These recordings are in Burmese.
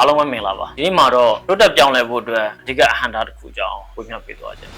အားလုံးပဲမင်္ဂလာပါဒီနေ့မှာတော့တိုးတက်ပြောင်းလဲဖို့အတွက်အဓိကအဟန္တာတစ်ခုကြောင်းဝေမျှပေးသွားခြင်း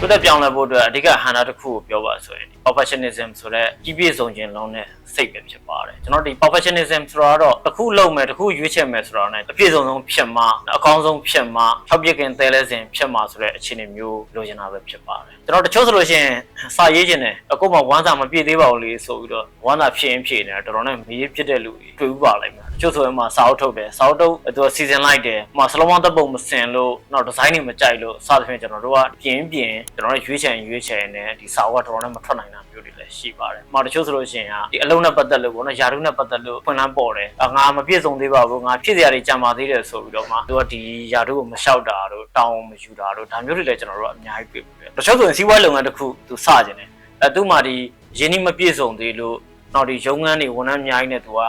တိုးတက်ပြောင်းလဲဖို့အတွက်အဓိကအဟန္တာတစ်ခုကိုပြောပါဆိုရင်ဒီ perfectionism ဆိုတဲ့ကြီးပြည့်စုံခြင်းလုံးနဲ့စိတ်ပဲဖြစ်ပါတယ်ကျွန်တော်ဒီ perfectionism ဆိုတာကတော့တစ်ခုလုံးမယ်တစ်ခုရွေးချယ်မယ်ဆိုတာ ਨੇ အပြည့်စုံဆုံးဖြစ်မှာအကောင်းဆုံးဖြစ်မှာ၆ပြည့်ခင်သဲလဲစဉ်ဖြစ်မှာဆိုတဲ့အခြေအနေမျိုးလိုချင်တာပဲဖြစ်ပါတယ်ကျွန်တော်တချို့ဆိုလို့ရှိရင်စာရေးခြင်းတယ်အခုမှဝမ်းစာမပြည့်သေးပါဘူးလေဆိုပြီးတော့ဝမ်းစာဖြည့်ရင်ဖြည့်နေတာတော်တော်နဲ့မရေးဖြစ်တဲ့လူတွေတွေ့ဥပါလိမ့်မယ်တချို့ဆိုရင်မှစာအုပ်ထုတ်တယ်စာအုပ်ထုတ်သူကစီစဉ်လိုက်တယ်ဟိုမှာစလုံးဝတပ်ပုံမစင်လို့နောက်ဒီဇိုင်းတွေမကြိုက်လို့စသဖြင့်ကျွန်တော်တို့ကပြင်ပြင်ကျွန်တော်တို့ရွေးချယ်ရွေးချယ်နေဒီစာအုပ်ကတော်တော်နဲ့မထွက်နိုင်တာမျိုးတွေလည်းရှိပါတယ်။ဟိုတချို့ဆိုလို့ရှိရင်ဟာဒီအလုံးနဲ့ပတ်သက်လို့ပေါ့နော်ယာရုနဲ့ပတ်သက်လို့ဖွင့်လန်းပေါ်တယ်။ငါမပြည့်စုံသေးပါဘူးငါဖြစ်စရာတွေကြံပါသေးတယ်ဆိုပြီးတော့မှသူကဒီယာရုကိုမလျှောက်တာတို့တောင်းမယူတာတို့ဒါမျိုးတွေလည်းကျွန်တော်တို့ကအများကြီးတွေ့ပြီ။ တချို့ဆိုရင်စီးပွားရေးလုပ်ငန်းတစ်ခုသူစကျင်တယ်။အဲသူ့မှာဒီရင်းနှီးမပြည့်စုံသေးလို့နောက်ဒီရုံးခန်းတွေဝန်ထမ်းအများကြီးနဲ့သူက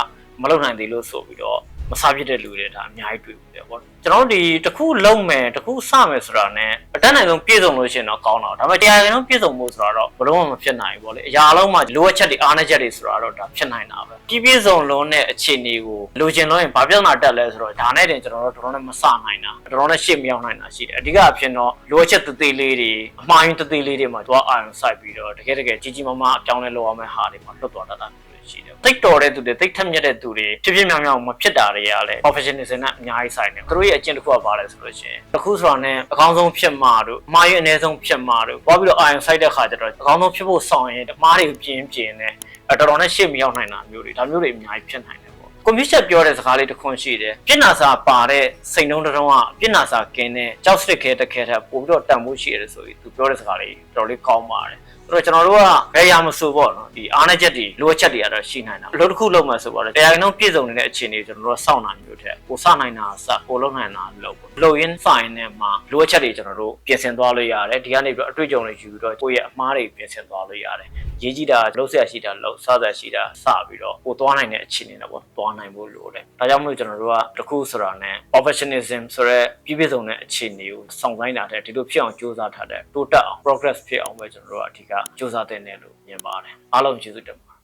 မလုပ်နိုင်သေးလို့ဆိုပြီးတော့ မစားဖြစ်တဲ့လူတွေဒါအများကြီးတွေ့ဘူးတယ်ပေါ့ကျွန်တော်တို့ဒီတစ်ခုလုံးမယ်တစ်ခုစမယ်ဆိုတာ ਨੇ အတက်နိုင်ဆုံးပြည့်စုံလို့ရှိရင်တော့ကောင်းတော့ဒါပေမဲ့တရားရင်တော့ပြည့်စုံဖို့ဆိုတာတော့ဘယ်တော့မှမဖြစ်နိုင်ဘူးပေါ့လေအရာအလုံးမှာလိုအပ်ချက်တွေအားနည်းချက်တွေဆိုတာတော့ဒါဖြစ်နိုင်တာပဲပြည့်ပြည့်စုံလုံးတဲ့အခြေအနေကိုလိုချင်လို့ရင်ဘာပြဿနာတက်လဲဆိုတော့ဒါနဲ့တင်ကျွန်တော်တို့တော်တော်နဲ့မစနိုင်တာတော်တော်နဲ့ရှေ့မရောက်နိုင်တာရှိတယ်အဓိကအဖြစ်တော့လိုအပ်ချက်တသေးလေးတွေအမှားယွင်းတသေးလေးတွေမှာသူကအာရုံစိုက်ပြီးတော့တကယ်တကယ်ကြီးကြီးမားမားအပြောင်းလဲလုပ်ရမယ့်ဟာတွေမှာလွတ်သွားတတ်တာ ရှိတယ်တိတ်တော်တဲ့သူတွေတိတ်ထက်မြက်တဲ့သူတွေဖြစ်ဖြစ်မြောင်မြောင်မဖြစ်တာတွေကလည်း professionalism နဲ့အများကြီးဆိုင်တယ်သူတို့ရဲ့အကျင့်တစ်ခုကပါလဲဆိုလို့ရှိရင်တစ်ခုဆိုတာနဲ့အကောင်းဆုံးဖြစ်မှာတို့အမှားရအနည်းဆုံးဖြစ်မှာတို့ပွားပြီးတော့အာရုံစိုက်တဲ့ခါကျတော့အကောင်းဆုံးဖြစ်ဖို့ဆောင်ရင်အမှားတွေကိုပြင်းပြင်းနဲ့အတော်တော်နဲ့ရှေ့မရောက်နိုင်တာမျိုးတွေဒါမျိုးတွေအများကြီးဖြစ်နိုင်တယ်ပေါ့ ကွန်ပျူတာပြောတဲ့စကားလေးတစ်ခွန်းရှိတယ်ပြစ်နာစာပါတဲ့စိတ်နှုံးတစ်လုံးကပြစ်နာစာကင်းတဲ့ကြောက်စတစ်ခဲတစ်ခဲထက်ပိုပြီးတော့တန်ဖိုးရှိရတယ်ဆိုပြီးသူပြောတဲ့စကားလေးတော်တော်လေးကောင်းပါတယ်အဲ့တော့ကျွန်တော်တို့ကဘယ်ရာမဆိုပေါ့နော်ဒီအားနည်းချက်တွေလိုအပ်ချက်တွေကတော့ရှိနိုင်တာအလုပ်တစ်ခုလုပ်မှဆိုတော့တရားရင်တော့ပြည့်စုံနေတဲ့အခြေအနေကျွန်တော်တို့ကစောင့်နိုင်မျိုးထက်ကိုစနိုင်တာစကိုလုံးနိုင်တာလုပ်ပေါ့လုပ်ရင်းဆိုင်နဲ့မှာလိုအပ်ချက်တွေကျွန်တော်တို့ပြင်ဆင်သွားလို့ရတယ်ဒီကနေပြီးတော့အတွေ့အကြုံတွေယူပြီးတော့ကိုယ့်ရဲ့အမှားတွေပြင်ဆင်သွားလို့ရတယ်ရေးကြည့်တာလှုပ်ဆက်ရှိတာလှုပ်စားဆက်ရှိတာစပြီးတော့ကိုသွားနိုင်တဲ့အခြေအနေနဲ့ပေါ့သွားနိုင်ဖို့လိုတယ်ဒါကြောင့်မလို့ကျွန်တော်တို့ကတစ်ခုဆိုတာနဲ့ professionalism ဆိုတဲ့ပြည့်ပြည့်စုံတဲ့အခြေအနေကိုစောင့်ဆိုင်တာတဲ့ဒီလိုဖြစ်အောင်ကြိုးစားထားတဲ့တိုးတက်အောင် progress ဖြစ်အောင်ပဲကျွန်တော်တို့ကအဓိကကြိုးစားတဲ့နယ်လို့မြင်ပါတယ်အားလုံးကျေးဇူးတင်ပါတယ်